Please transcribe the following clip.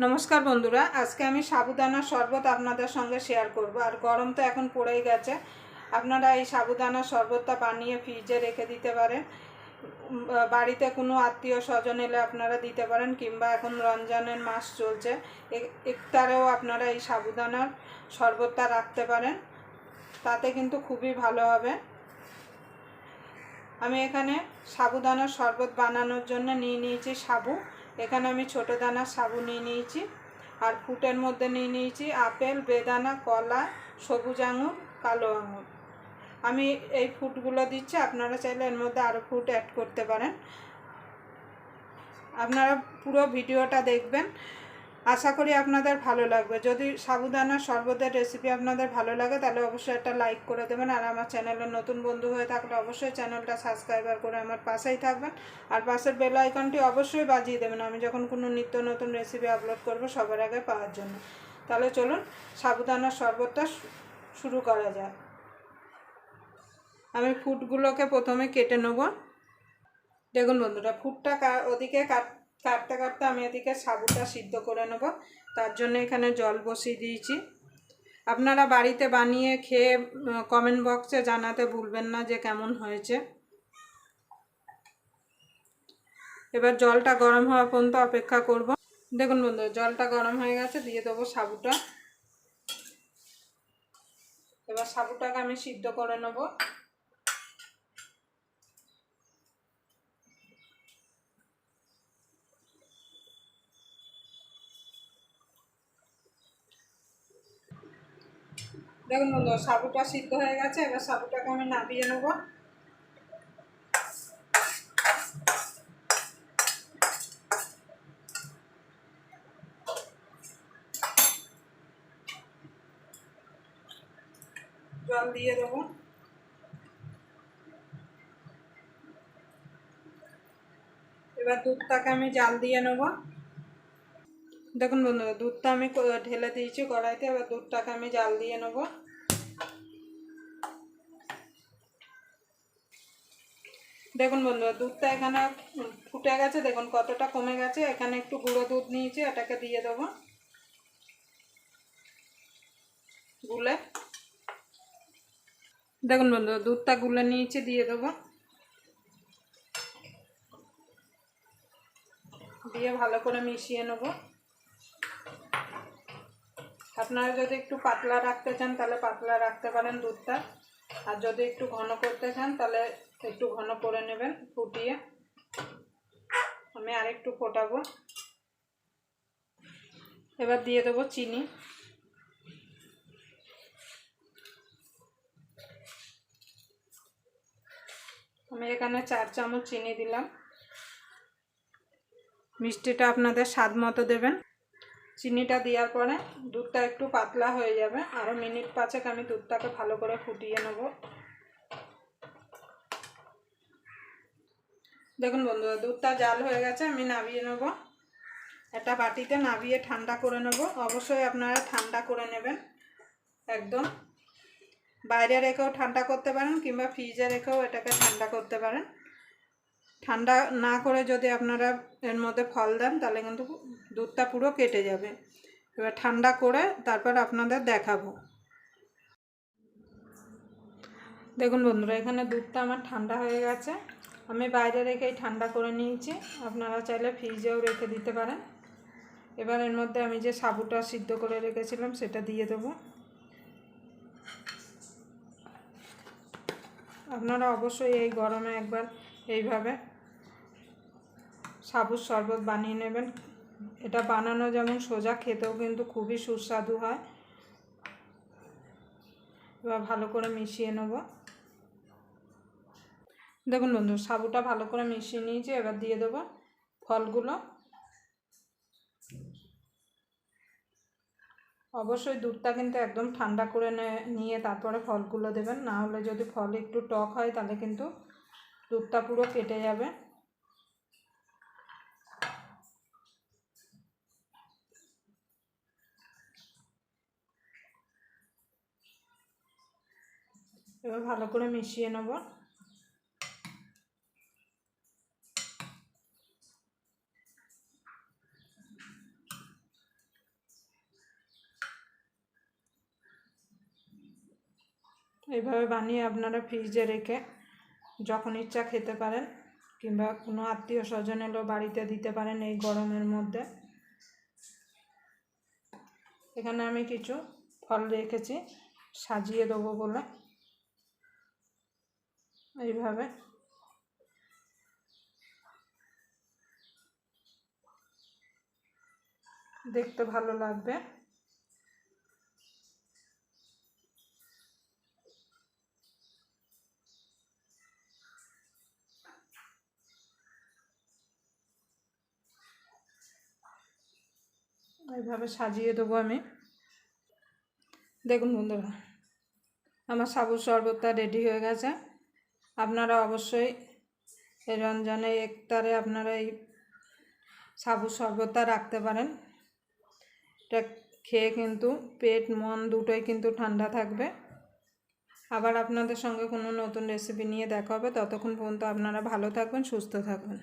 নমস্কার বন্ধুরা, আজকে আমি সাবুদানার শরবত আপনাদের সঙ্গে শেয়ার করব। আর গরম তো এখন পড়েই গেছে। আপনারা এই সাবুদানার শরবতটা বানিয়ে ফ্রিজে রেখে দিতে পারেন। বাড়িতে কোনো আত্মীয় স্বজন এলে আপনারা দিতে পারেন, কিংবা এখন রমজানের মাস চলছে। এ- ইফতারেও আপনারা এই সাবুদানার শরবতটা রাখতে পারেন। তাতে কিন্তু খুবই ভালো হবে। আমি এখানে সাবুদানার শরবত বানানোর জন্য নিয়ে নিয়েছি সাবু। এখানে আমি ছোট দানা সাবু নিয়ে নিয়েছি আর ফুটের মধ্যে নিয়ে নিয়েছি আপেল, বেদানা, কলা, সবুজ আঙুর, কালো আঙুর। আমি এই ফুটগুলো দিচ্ছি, আপনারা চাইলে এর মধ্যে আরও ফুট অ্যাড করতে পারেন। আপনারা পুরো ভিডিওটা দেখবেন। আশা করি আপনাদের ভালো লাগবে। যদি সাবুদানা শরবতের রেসিপি আপনাদের ভালো লাগে, তাহলে অবশ্যই একটা লাইক করে দেবেন। আর আমার চ্যানেলের নতুন বন্ধু হয়ে থাকলে অবশ্যই চ্যানেলটা সাবস্ক্রাইবার করে আমার পাশেই থাকবেন। আর পাশের বেল আইকনটি অবশ্যই বাজিয়ে দেবেন। আমি যখন কোনো নিত্য নতুন রেসিপি আপলোড করব সবার আগে পাওয়ার জন্য। তাহলে চলুন, সাবুদানার শরবতটা শুরু করা যাক। আমি ফুডগুলোকে প্রথমে কেটে নেব। দেখুন বন্ধুরা ফুডটা কা- ওদিকে কাট কাটতে কাটতে আমি এদিকে সাবুটা সিদ্ধ করে নেব। তার জন্য এখানে জল বসিয়ে দিয়েছি। আপনারা বাড়িতে বানিয়ে খেয়ে কমেন্ট বক্সে জানাতে ভুলবেন না যে কেমন হয়েছে। এবার জলটা গরম হওয়া পর্যন্ত অপেক্ষা করব। দেখুন বন্ধু, জলটা গরম হয়ে গেছে, দিয়ে দেবো সাবুটা। এবার সাবুটাকে আমি সিদ্ধ করে নেব। দেখুন বন্ধু, সাবুটা সিদ্ধ হয়ে গেছে, এবার সাবুটাকে আমি নামিয়ে নেব। জল দিয়ে দেবো। এবার দুধটাকে আমি জাল দিয়ে নেব। দেখুন বন্ধুরা, দুধটা আমি ঢেলে দিয়েছি কড়াইতে, এবার দুধটাকে আমি জাল দিয়ে নেব। দেখুন বন্ধুরা, দুধটা এখানে ফুটে গেছে, দেখুন কতটা কমে গেছে। এখানে একটু গুঁড়ো দুধ নিয়েছি, এটাকে দিয়ে দেবো। গুলে। দেখুন বন্ধুরা, দুধটা গুলে নিয়েছি, দিয়ে দেবো। দিয়ে ভালো করে মিশিয়ে নেব। আপনারা যদি একটু পাতলা রাখতে চান, তাহলে পাতলা রাখতে পারেন দুধটা। আর যদি একটু ঘন করতে চান, তাহলে একটু ঘন করে নেবেন, ফুটিয়ে। আমি আরেকটু ফোটাবো। এবার দিয়ে দেবো চিনি। আমি এখানে চার চামচ চিনি দিলাম। মিষ্টিটা আপনাদের স্বাদ মতো দেবেন। চিনিটা দেওয়ার পরে দুধটা একটু পাতলা হয়ে যাবে। আরও মিনিট পাঁচেক আমি দুধটাকে ভালো করে ফুটিয়ে নেব। দেখুন বন্ধুরা, দুধটা জাল হয়ে গেছে, আমি নামিয়ে নেব। একটা বাটিতে নামিয়ে ঠান্ডা করে নেব। অবশ্যই আপনারা ঠান্ডা করে নেবেন, একদম। বাইরে রেখেও ঠান্ডা করতে পারেন কিংবা ফ্রিজে রেখেও এটাকে ঠান্ডা করতে পারেন। ঠান্ডা না করে যদি আপনারা এর মধ্যে ফল দেন, তাহলে কিন্তু দুধটা পুরো কেটে যাবে। এবার ঠান্ডা করে তারপর আপনাদের দেখাবো। দেখুন বন্ধুরা, এখানে দুধটা আমার ঠান্ডা হয়ে গেছে। আমি বাইরে রেখেই ঠান্ডা করে নিয়েছি। আপনারা চাইলে ফ্রিজেও রেখে দিতে পারেন। এবার এর মধ্যে আমি যে সাবুটা সিদ্ধ করে রেখেছিলাম, সেটা দিয়ে দেবো। আপনারা অবশ্যই এই গরমে একবার এইভাবে। সাবুর শরবত বানিয়ে নেবেন। এটা বানানো যেমন সোজা, খেতেও কিন্তু খুবই সুস্বাদু হয়। এবার ভালো করে মিশিয়ে নেব। দেখুন বন্ধু, সাবুটা ভালো করে মিশিয়ে নিয়েছি, এবার দিয়ে দেবো ফলগুলো। অবশ্যই দুধটা কিন্তু একদম ঠান্ডা করে নিয়ে তারপরে ফলগুলো দেবেন। না হলে যদি ফল একটু টক হয়, তাহলে কিন্তু দুধটা পুরো কেটে যাবে। এবার ভালো করে মিশিয়ে নেব। এইভাবে বানিয়ে আপনারা ফ্রিজে রেখে যখন ইচ্ছা খেতে পারেন কিংবা কোনো আত্মীয় স্বজন এলো বাড়িতে দিতে পারেন এই গরমের মধ্যে। এখানে আমি কিছু ফল রেখেছি, সাজিয়ে দেবো বলে। এইভাবে। দেখতে ভালো লাগবে। এইভাবে সাজিয়ে দেবো আমি। দেখুন বন্ধুরা, আমার সাবুর শরবতটা রেডি হয়ে গেছে। আপনারা অবশ্যই এই রমজানে একতারে আপনারা এই সাবুর শরবতটা রাখতে পারেন। এটা খেয়ে কিন্তু পেট, মন দুটোই কিন্তু ঠান্ডা থাকবে। আবার আপনাদের সঙ্গে কোনো নতুন রেসিপি নিয়ে দেখা হবে। ততক্ষণ পর্যন্ত আপনারা ভালো থাকবেন, সুস্থ থাকবেন।